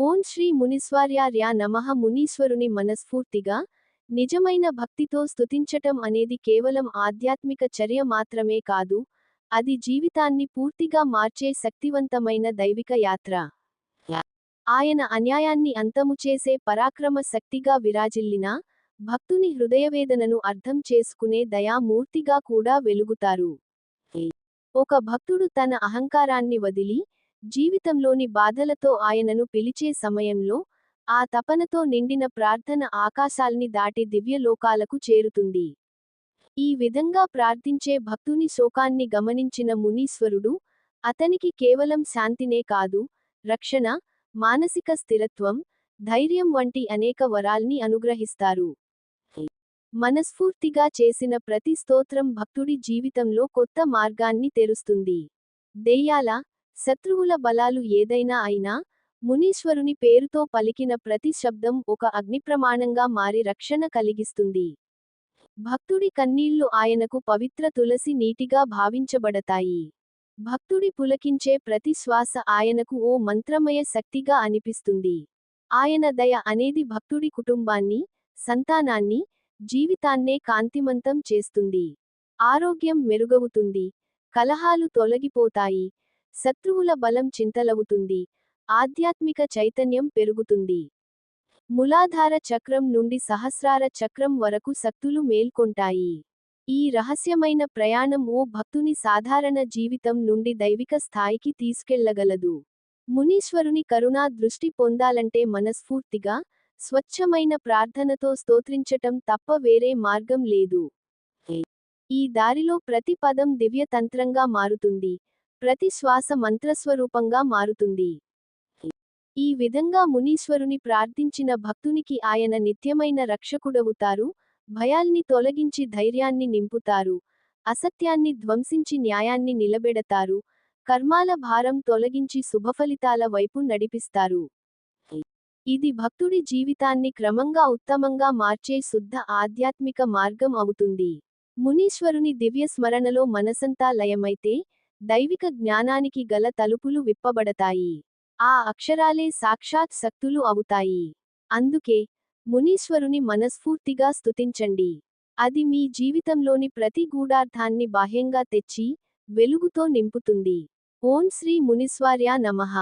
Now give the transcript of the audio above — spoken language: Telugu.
ఓం శ్రీ మునిస్వార్యార్య నమః మునీశ్వరుని మనస్ఫూర్తిగా నిజమైన భక్తితో స్తుతించటం అనేది కేవలం ఆధ్యాత్మిక చర్య మాత్రమే కాదు అది జీవితాన్ని పూర్తిగా మార్చే శక్తివంతమైన దైవిక యాత్ర. ఆయన అన్యాయాన్ని అంతము చేసే పరాక్రమ శక్తిగా విరాజిల్లిన భక్తుని హృదయవేదనను అర్థం చేసుకునే దయామూర్తిగా కూడా వెలుగుతారు. ఒక భక్తుడు తన అహంకారాన్ని వదిలి జీవితంలోని బాధలతో ఆయనను పిలిచే సమయంలో ఆ తపనతో నిండిన ప్రార్థన ఆకాశాల్ని దాటి దివ్యలోకాలకు చేరుతుంది. ఈ విధంగా ప్రార్థించే భక్తుని శోకాన్ని గమనించిన మునీశ్వరుడు అతనికి కేవలం శాంతినే కాదు రక్షణ మానసిక స్థిరత్వం ధైర్యం వంటి అనేక వరాల్ని అనుగ్రహిస్తారు. మనస్ఫూర్తిగా చేసిన ప్రతి స్తోత్రం భక్తుడి జీవితంలో కొత్త మార్గాన్ని తెరుస్తుంది. దెయ్యాల శత్రువుల బలాలు ఏదైనా అయినా మునీశ్వరుని పేరుతో పలికిన ప్రతి శబ్దం ఒక అగ్నిప్రమాణంగా మారి రక్షణ కలిగిస్తుంది. భక్తుడి కన్నీళ్ళు ఆయనకు పవిత్ర తులసి నీటిగా భావించబడతాయి. భక్తుడి పులకించే ప్రతి శ్వాస ఆయనకు ఓ మంత్రమయ శక్తిగా అనిపిస్తుంది. ఆయన దయ అనేది భక్తుడి కుటుంబాన్ని సంతానాన్ని జీవితాన్నే కాంతిమంతం చేస్తుంది. ఆరోగ్యం మెరుగవుతుంది. కలహాలు తొలగిపోతాయి. శత్రువుల బలం చింతలవుతుంది ఆధ్యాత్మిక చైతన్యం పెరుగుతుంది. ములాధార చక్రం నుండి సహస్రార చక్రం వరకు శక్తులు మేల్కొంటాయి. ఈ రహస్యమైన ప్రయాణం ఓ భక్తుని సాధారణ జీవితం నుండి దైవిక స్థాయికి తీసుకెళ్ళగలదు. మునీశ్వరుని కరుణా దృష్టి పొందాలంటే మనస్ఫూర్తిగా స్వచ్ఛమైన ప్రార్థనతో స్తోత్రించటం తప్ప వేరే మార్గం లేదు. ఈ దారిలో ప్రతి పదం దివ్యతంత్రంగా మారుతుంది. ప్రతి శ్వాస మంత్రస్వరూపంగా మారుతుంది. ఈ విధంగా మునీశ్వరుని ప్రార్థించిన భక్తునికి ఆయన నిత్యమైన రక్షకుడవుతారు భయాల్ని తొలగించి ధైర్యాన్ని నింపుతారు అసత్యాన్ని ధ్వంసించి న్యాయాన్ని నిలబెడతారు కర్మాల భారం తొలగించి శుభఫలితాల వైపు నడిపిస్తారు. ఇది భక్తుడి జీవితాన్ని క్రమంగా ఉత్తమంగా మార్చే శుద్ధ ఆధ్యాత్మిక మార్గం అవుతుంది. మునీశ్వరుని దివ్య స్మరణలో మనసంతా లయమైతే దైవిక జ్ఞానానికి గల తలుపులు విప్పబడతాయి. ఆ అక్షరాలే సాక్షాత్ శక్తులు అవుతాయి. అందుకే మునీశ్వరుని మనస్ఫూర్తిగా స్తుతించండి. అది మీ జీవితంలోని ప్రతి గూఢార్థాన్ని బాహ్యంగా తెచ్చి వెలుగుతో నింపుతుంది. ఓం శ్రీ మునిస్వార్యా నమః.